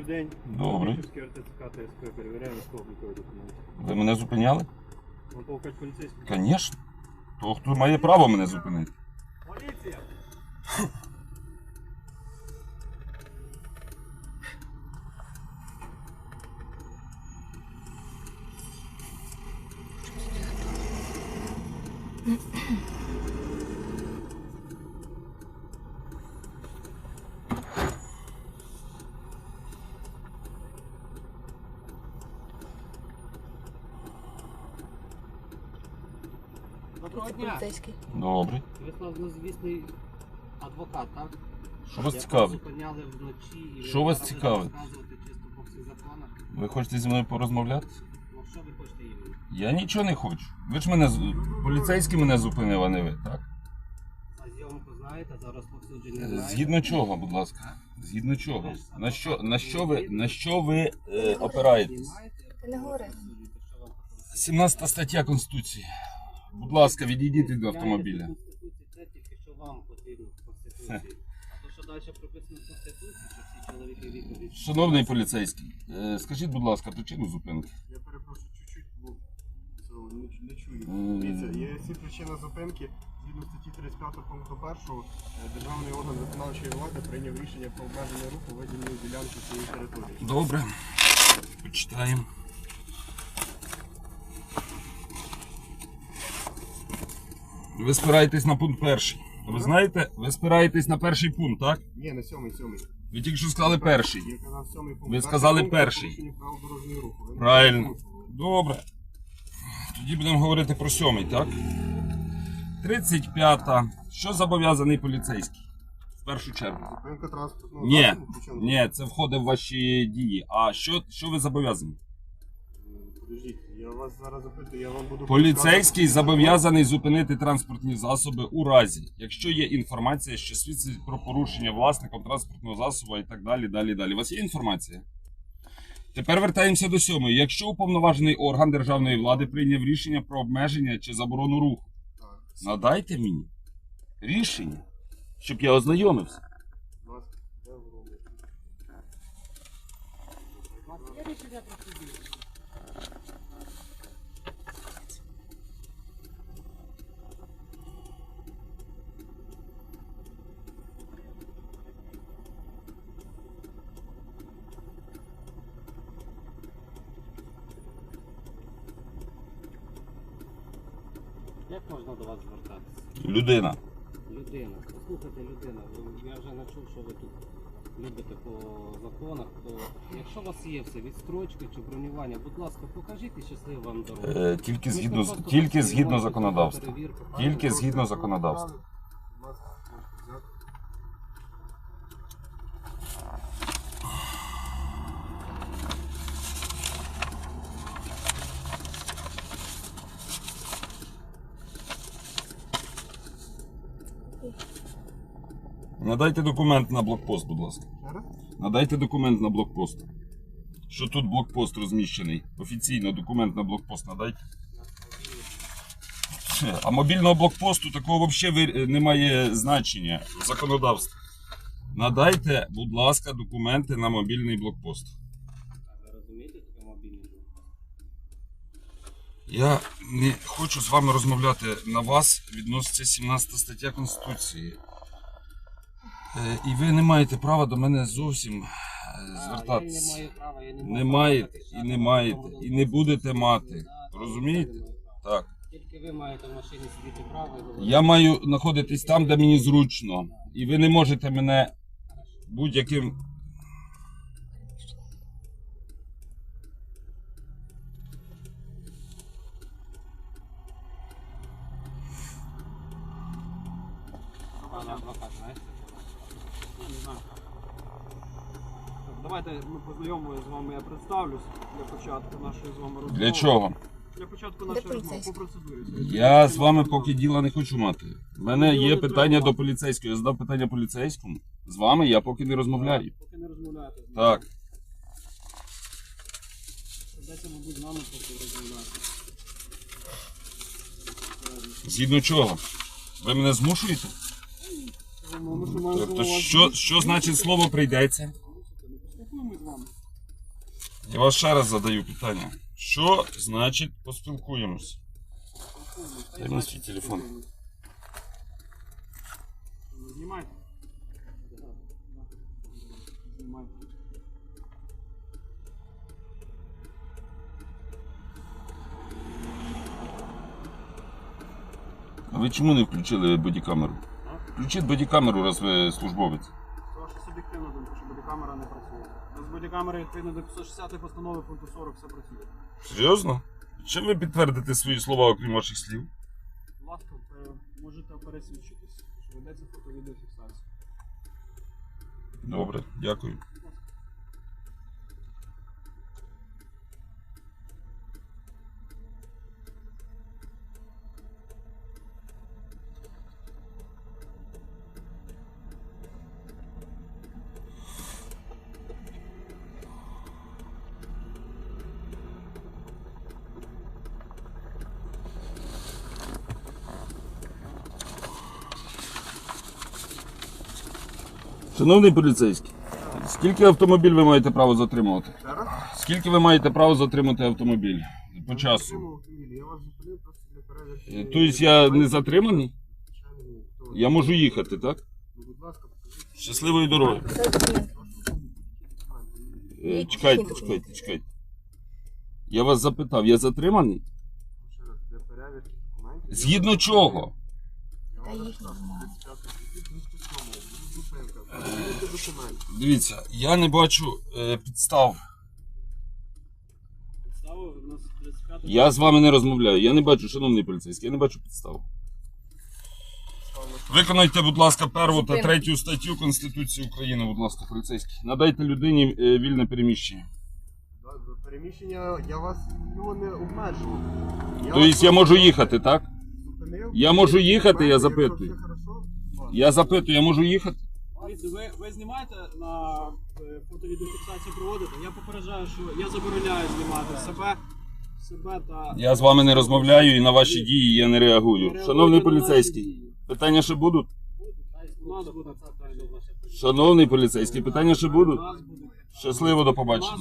Добрий день. РТЦК ТСП перевіряємо військово-облікові документи. Ви мене зупиняли? Вам толкать поліцейський? Звісно. То хто має право мене зупинити? Поліція! Доброго Поліцейський. Добре. Ви славнозвісний адвокат, так? Що вас цікавить? Що вас цікавить? розказувати чисто по всіх законах. Ви хочете зі мною порозмовляти? Ну що ви хочете їм? Я нічого не хочу. Ви ж мене з- поліцейський мене зупинив, а не ви, так? А зйомку знаєте, зараз повсюдження Е, знаєте? Згідно чого, будь ласка? Згідно чого? На що, на що ви, на що ви е, опираєтесь? Ти не говори. Повсюджуєте, що вам потрібно. 17 стаття Конституції. Будь ласка, відійдіть від автомобіля. Знаєте, в Конституції це тільки що вам потрібно в Конституції. А то, що далі прописано в Конституції, що всі чоловіки вікові. Шановний поліцейський, е, скажіть, будь ласка, причину зупинки. Я перепрошую чуть-чуть, бо цього не, чу- не чую. М. Дивіться, є всі причини зупинки. Згідно статті 35 пункту 1, державний орган виконавчої влади прийняв рішення про обмеження руху виділеної ділянки цієї території. Добре. Почитаємо. Ви спираєтесь на пункт перший. Ви знаєте, ви спираєтесь на перший пункт, так? Ні, не сьомий, сьомий. Ви тільки що сказали перший. Я казав сьомий пункт. Ви Перший сказали пункт перший. порушення правил дорожнього руху. Ви не Правильно. Добре. Тоді будемо говорити про сьомий, так? 35-та. Що зобов'язаний поліцейський? В першу чергу. Зупинка транспортного Ні, засобу, причому- ні, це входить в ваші дії. А що, що ви зобов'язані? Подождіть, я вас зараз запитую, я вам буду... Поліцейський зобов'язаний зупинити транспортні засоби у разі, якщо є інформація, що свідчить про порушення власником транспортного засобу і так далі. Далі, далі. У вас є інформація? Тепер вертаємося до сьомої. Якщо уповноважений орган державної влади прийняв рішення про обмеження чи заборону руху, Так, надайте мені рішення, щоб я ознайомився. будь Як можна до вас звертатися? Людина. Людина. Послухайте, людина. Я вже не чув, що ви тут любите по законах. То якщо у вас є все, відстрочки чи бронювання, будь ласка, покажіть і щасливо вам дорогу. Е, тільки згідно, з- тільки згідно законодавства. Тільки згідно законодавства. Будь ласка, можете взяти. Надайте документ на блокпост, будь ласка. Надайте документ на блокпост. Що тут блокпост розміщений? Офіційно документ на блокпост надайте. Все. А мобільного блокпосту такого взагалі немає значення в законодавстві. Надайте, будь ласка, документи на мобільний блокпост. А Ви розумієте таке мобільне? Я не хочу з вами розмовляти на вас. Відноситься 17 стаття Конституції. Е, І ви не маєте права до мене зовсім е, Я звертатися. не маю права, я не Не маю маєте і не маєте, і не будете мати. Розумієте? Так. Тільки ви маєте в машині сидіти право і говорити. Я маю знаходитись там, де мені зручно. І ви не можете мене будь-яким. Пане адвокат, знаєте? Ну, не знаю. Так, давайте ми познайомимося з вами, я представлюсь для початку нашої з вами розмови. Для чого? Для початку нашої розмови по процедурі. Я з вами поки діла не хочу мати. У мене є питання до поліцейського. Я задав питання поліцейському. З вами я поки не розмовляю. Поки не розмовляєте. Так. Дайте, мабуть, з нами поки розмовляти. Згідно чого? Ви мене змушуєте? Ми Тобто, що, що значить слово прийдеться? Я вас ще раз задаю питання. Що значить поспілкуємось? Дай мені свій телефон. А ви чому не включили бодікамеру? Включіть бодікамеру, раз ви службовець. Це ваша суб'єктивна думка, що бодікамера не працює. Без бодікамери відповідно до 560 постанови пункту 40 все працює. Серйозно? Чим ви підтвердите свої слова, окрім ваших слів? Будь ласка, е, можете пересвідчитись, що ведеться фото-відеофіксація. Добре, дякую. Шановний поліцейський, скільки автомобіль ви маєте право затримувати? Скільки ви маєте право затримати автомобіль по часу? Е, Тобто я не затриманий? Я можу їхати, так? Будь ласка. Щасливої дороги. Е, Чекайте, чекайте, чекайте. Я вас запитав, я затриманий? Згідно чого? Я вам розказую. немає. 35 статті, пункт 7. Зупинка. Перевірте документи. Дивіться, я не бачу е, підстав. Підстави у нас 35 Я з вами не розмовляю. Я не бачу, шановний поліцейський, я не бачу підстав. Виконайте, будь ласка, перву та третю статтю Конституції України, будь ласка, поліцейський. Надайте людині е, вільне переміщення. Переміщення я вас його не обмежував. Тобто я можу їхати, так? Зупинив. Я можу їхати, я запитую. Я запитую, я можу їхати? Дивіться, ви, ви знімаєте на е, фото-відеофіксацію проводите? Я попереджаю, що я забороняю знімати себе, себе та. Я з вами не розмовляю і на ваші дії я не реагую. Шановний поліцейський, питання ще будуть? Надо буде. Шановний поліцейський, питання ще будуть? Щасливо, до побачення.